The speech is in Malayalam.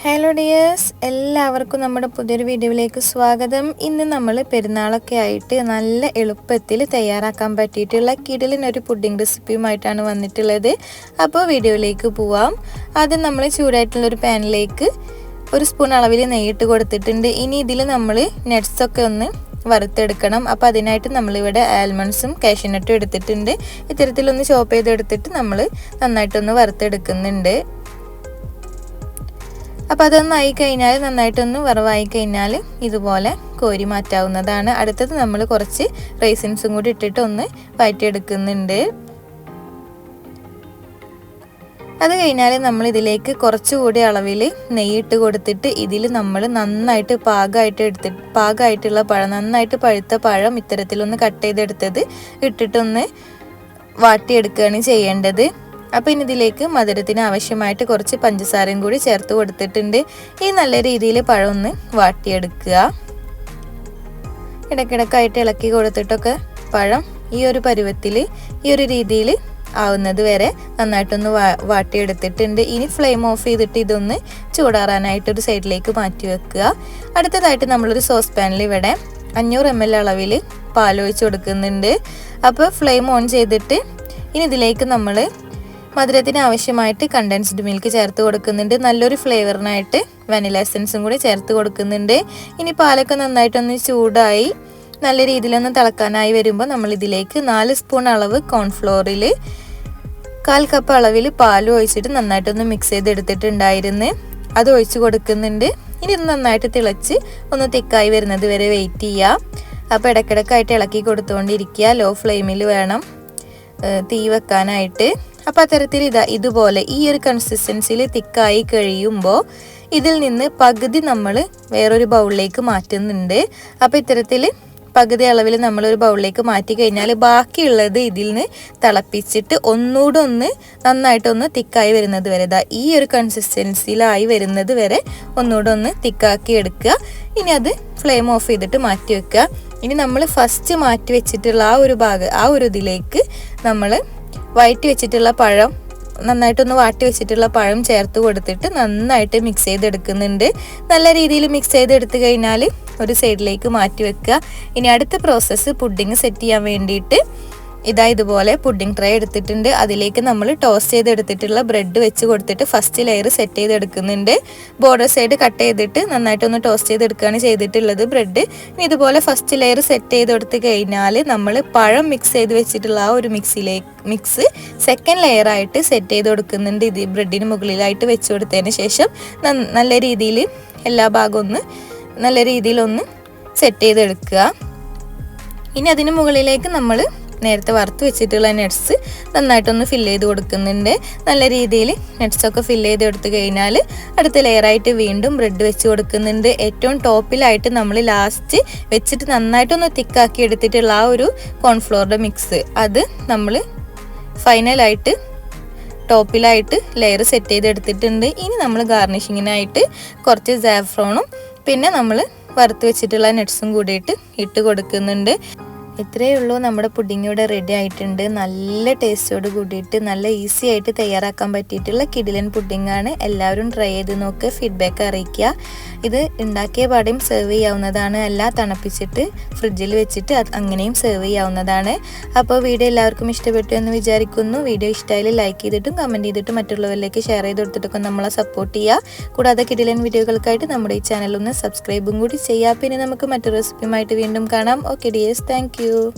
ഹലോ ഡിയേഴ്സ് എല്ലാവർക്കും നമ്മുടെ പുതിയൊരു വീഡിയോയിലേക്ക് സ്വാഗതം. ഇന്ന് നമ്മൾ പെരുന്നാളൊക്കെ ആയിട്ട് നല്ല എളുപ്പത്തിൽ തയ്യാറാക്കാൻ പറ്റിയിട്ടുള്ള കിടലിനൊരു പുഡിംഗ് റെസിപ്പിയുമായിട്ടാണ് വന്നിട്ടുള്ളത്. അപ്പോൾ വീഡിയോയിലേക്ക് പോവാം. ആദ്യം നമ്മൾ ചൂടായിട്ടുള്ളൊരു പാനിലേക്ക് ഒരു സ്പൂൺ അളവിൽ നെയ്യിട്ട് കൊടുത്തിട്ടുണ്ട്. ഇനി ഇതിൽ നമ്മൾ നട്ട്സൊക്കെ ഒന്ന് വറുത്തെടുക്കണം. അപ്പോൾ അതിനായിട്ട് നമ്മളിവിടെ ആൽമണ്ട്സും കാഷ്യനട്ടും എടുത്തിട്ടുണ്ട്. ഇത്തരത്തിലൊന്ന് ചോപ്പ് ചെയ്തെടുത്തിട്ട് നമ്മൾ നന്നായിട്ടൊന്ന് വറുത്തെടുക്കുന്നുണ്ട്. അപ്പോൾ അതൊന്നായി കഴിഞ്ഞാൽ നന്നായിട്ടൊന്ന് വറവായി കഴിഞ്ഞാൽ ഇതുപോലെ കോരി മാറ്റാവുന്നതാണ്. അടുത്തത് നമ്മൾ കുറച്ച് റൈസിൻസും കൂടി ഇട്ടിട്ട് ഒന്ന് വഴറ്റിയെടുക്കുന്നുണ്ട് അത് കഴിഞ്ഞാൽ നമ്മൾ ഇതിലേക്ക് കുറച്ചുകൂടി അളവിൽ നെയ്യ് ഇട്ട് കൊടുത്തിട്ട് ഇതിൽ നമ്മൾ നന്നായിട്ട് പാകമായിട്ട് എടുത്ത് പാകമായിട്ടുള്ള പഴം നന്നായിട്ട് പഴുത്ത പഴം ഇത്തരത്തിലൊന്ന് കട്ട് ചെയ്തെടുത്തത് ഇട്ടിട്ടൊന്ന് വാട്ടിയെടുക്കുകയാണ് ചെയ്യേണ്ടത്. അപ്പോൾ ഇനി ഇതിലേക്ക് മധുരത്തിന് ആവശ്യമായിട്ട് കുറച്ച് പഞ്ചസാരയും കൂടി ചേർത്ത് കൊടുത്തിട്ടുണ്ട്. ഈ നല്ല രീതിയിൽ പഴം ഒന്ന് വാട്ടിയെടുക്കുക. ഇടയ്ക്കിടക്കായിട്ട് ഇളക്കി കൊടുത്തിട്ടൊക്കെ പഴം ഈ ഒരു പരുവത്തിൽ ഈ ഒരു രീതിയിൽ ആവുന്നത് വരെ നന്നായിട്ടൊന്ന് വാ വാട്ടിയെടുത്തിട്ടുണ്ട്. ഇനി ഫ്ലെയിം ഓഫ് ചെയ്തിട്ട് ഇതൊന്ന് ചൂടാറാനായിട്ട് ഒരു സൈഡിലേക്ക് മാറ്റി വെക്കുക. അടുത്തതായിട്ട് നമ്മളൊരു സോസ് പാനിൽ ഇവിടെ അഞ്ഞൂറ് എം എൽ അളവിൽ പാലൊഴിച്ച് കൊടുക്കുന്നുണ്ട്. അപ്പോൾ ഫ്ലെയിം ഓൺ ചെയ്തിട്ട് ഇനി ഇതിലേക്ക് നമ്മൾ മധുരത്തിന് ആവശ്യമായിട്ട് കണ്ടൻസ്ഡ് മിൽക്ക് ചേർത്ത് കൊടുക്കുന്നുണ്ട്. നല്ലൊരു ഫ്ലേവറിനായിട്ട് വനില എസൻസും കൂടി ചേർത്ത് കൊടുക്കുന്നുണ്ട്. ഇനി പാലൊക്കെ നന്നായിട്ടൊന്ന് ചൂടായി നല്ല രീതിയിലൊന്ന് തിളക്കാനായി വരുമ്പോൾ നമ്മൾ ഇതിലേക്ക് നാല് സ്പൂൺ അളവ് കോൺഫ്ലോറിൽ കാൽ കപ്പ് അളവിൽ പാലും ഒഴിച്ചിട്ട് നന്നായിട്ടൊന്ന് മിക്സ് ചെയ്തെടുത്തിട്ടുണ്ടായിരുന്നു. അത് ഒഴിച്ച് കൊടുക്കുന്നുണ്ട്. ഇനി നന്നായിട്ട് തിളച്ച് ഒന്ന് തിക്കായി വരുന്നത് വരെ വെയിറ്റ് ചെയ്യാം. അപ്പോൾ ഇടയ്ക്കിടയ്ക്കായിട്ട് ഇളക്കി കൊടുത്തുകൊണ്ടിരിക്കുക. ലോ ഫ്ലെയിമിൽ വേണം തീ വെക്കാനായിട്ട്. അപ്പോൾ അത്തരത്തിൽ ഇതാ ഇതുപോലെ ഈ ഒരു കൺസിസ്റ്റൻസിയിൽ തിക്കായി കഴിയുമ്പോൾ ഇതിൽ നിന്ന് പകുതി നമ്മൾ വേറൊരു ബൗളിലേക്ക് മാറ്റുന്നുണ്ട്. അപ്പൊ ഇത്തരത്തിൽ പകുതി അളവിൽ ഒരു ബൗളിലേക്ക് മാറ്റി കഴിഞ്ഞാൽ ബാക്കിയുള്ളത് ഇതിൽ നിന്ന് തിളപ്പിച്ചിട്ട് ഒന്നുകൂടെ ഒന്ന് നന്നായിട്ടൊന്ന് തിക്കായി വരുന്നത് വരെ ഇതാ ഈ ഒരു കൺസിസ്റ്റൻസിയിലായി വരുന്നത് വരെ ഒന്നുകൂടെ ഒന്ന് തിക്കാക്കി എടുക്കുക. ഇനി അത് ഫ്ലെയിം ഓഫ് ചെയ്തിട്ട് മാറ്റി വെക്കുക. ഇനി നമ്മൾ ഫസ്റ്റ് മാറ്റി വെച്ചിട്ടുള്ള ആ ഒരു ഭാഗം ആ ഒരു ഇതിലേക്ക് നമ്മൾ വയറ്റി വെച്ചിട്ടുള്ള പഴം നന്നായിട്ടൊന്ന് വാട്ടി വെച്ചിട്ടുള്ള പഴം ചേർത്ത് കൊടുത്തിട്ട് നന്നായിട്ട് മിക്സ് ചെയ്തെടുക്കുന്നുണ്ട്. നല്ല രീതിയിൽ മിക്സ് ചെയ്തെടുത്ത് കഴിഞ്ഞാൽ ഒരു സൈഡിലേക്ക് മാറ്റി വെക്കുക. ഇനി അടുത്ത പ്രോസസ്സ് പുഡിങ് സെറ്റ് ചെയ്യാൻ വേണ്ടിയിട്ട് ഇതാ ഇതുപോലെ പുഡിംഗ് ട്രേ എടുത്തിട്ടുണ്ട്. അതിലേക്ക് നമ്മൾ ടോസ്റ്റ് ചെയ്തെടുത്തിട്ടുള്ള ബ്രെഡ് വെച്ച് കൊടുത്തിട്ട് ഫസ്റ്റ് ലെയർ സെറ്റ് ചെയ്തെടുക്കുന്നുണ്ട്. ബോർഡർ സൈഡ് കട്ട് ചെയ്തിട്ട് നന്നായിട്ട് നന്നായിട്ടൊന്ന് ടോസ്റ്റ് ചെയ്തെടുക്കുകയാണ് ചെയ്തിട്ടുള്ളത് ബ്രെഡ് ഇനി ഇതുപോലെ ഫസ്റ്റ് ലെയർ സെറ്റ് ചെയ്തെടുത്ത് കഴിഞ്ഞാൽ നമ്മൾ പഴം മിക്സ് ചെയ്ത് വെച്ചിട്ടുള്ള ആ ഒരു മിക്സിലേക്ക് മിക്സ് സെക്കൻഡ് ലെയർ ആയിട്ട് സെറ്റ് ചെയ്ത് കൊടുക്കുന്നുണ്ട് ഇത് ബ്രെഡിന് മുകളിലായിട്ട് വെച്ച് കൊടുത്തതിന് ശേഷം നല്ല രീതിയിൽ എല്ലാ ഭാഗവും ഒന്ന് നല്ല രീതിയിലൊന്ന് സെറ്റ് ചെയ്തെടുക്കുക. ഇനി അതിന് മുകളിലേക്ക് നമ്മൾ നേരത്തെ വറുത്ത് വെച്ചിട്ടുള്ള നട്ട്സ് നന്നായിട്ടൊന്ന് ഫില്ല് ചെയ്ത് കൊടുക്കുന്നുണ്ട്. നല്ല രീതിയിൽ നട്ട്സൊക്കെ ഫില്ല് ചെയ്ത് കൊടുത്തു കഴിഞ്ഞാൽ അടുത്ത ലെയറായിട്ട് വീണ്ടും ബ്രെഡ് വെച്ച് കൊടുക്കുന്നുണ്ട്. ഏറ്റവും ടോപ്പിലായിട്ട് നമ്മൾ ലാസ്റ്റ് വെച്ചിട്ട് നന്നായിട്ടൊന്ന് തിക്കാക്കി എടുത്തിട്ടുള്ള ആ ഒരു കോൺഫ്ലോറിന്റെ മിക്സ് അത് നമ്മൾ ഫൈനലായിട്ട് ടോപ്പിലായിട്ട് ലെയർ സെറ്റ് ചെയ്തെടുത്തിട്ടുണ്ട് ഇനി നമ്മൾ ഗാർണിഷിങ്ങിനായിട്ട് കുറച്ച് സാഫ്രോണും പിന്നെ നമ്മൾ വറുത്ത് വെച്ചിട്ടുള്ള നട്ട്സും കൂടിയിട്ട് ഇട്ട് കൊടുക്കുന്നുണ്ട്. ഇത്രയേ ഉള്ളൂ. നമ്മുടെ പുഡിംഗ് ഇവിടെ റെഡി ആയിട്ടുണ്ട്. നല്ല ടേസ്റ്റോട് കൂടിയിട്ട് നല്ല ഈസി ആയിട്ട് തയ്യാറാക്കാൻ പറ്റിയിട്ടുള്ള കിഡിലൻ പുഡിംഗ് ആണ്. എല്ലാവരും ട്രൈ ചെയ്ത് നോക്ക് ഫീഡ്ബാക്ക് അറിയിക്കുക. ഇത് ഉണ്ടാക്കിയ പാടെയും സെർവ് ചെയ്യാവുന്നതാണ്. അല്ല തണുപ്പിച്ചിട്ട് ഫ്രിഡ്ജിൽ വെച്ചിട്ട് അങ്ങനെയും സെർവ് ചെയ്യാവുന്നതാണ്. അപ്പോൾ വീഡിയോ എല്ലാവർക്കും ഇഷ്ടപ്പെട്ടു എന്ന് വിചാരിക്കുന്നു. വീഡിയോ ഇഷ്ടമായാലും ലൈക്ക് ചെയ്തിട്ടും കമന്റ് ചെയ്തിട്ടും മറ്റുള്ളവരിലേക്ക് ഷെയർ ചെയ്ത് കൊടുത്തിട്ടൊക്കെ നമ്മളെ സപ്പോർട്ട് ചെയ്യുക. കൂടാതെ കിഡിലൻ വീഡിയോകൾക്കായിട്ട് നമ്മുടെ ഈ ചാനൽ ഒന്ന് സബ്സ്ക്രൈബും കൂടി ചെയ്യുക. പിന്നെ നമുക്ക് മറ്റൊരു റെസിപ്പിയുമായിട്ട് വീണ്ടും കാണാം. Okay dears thank you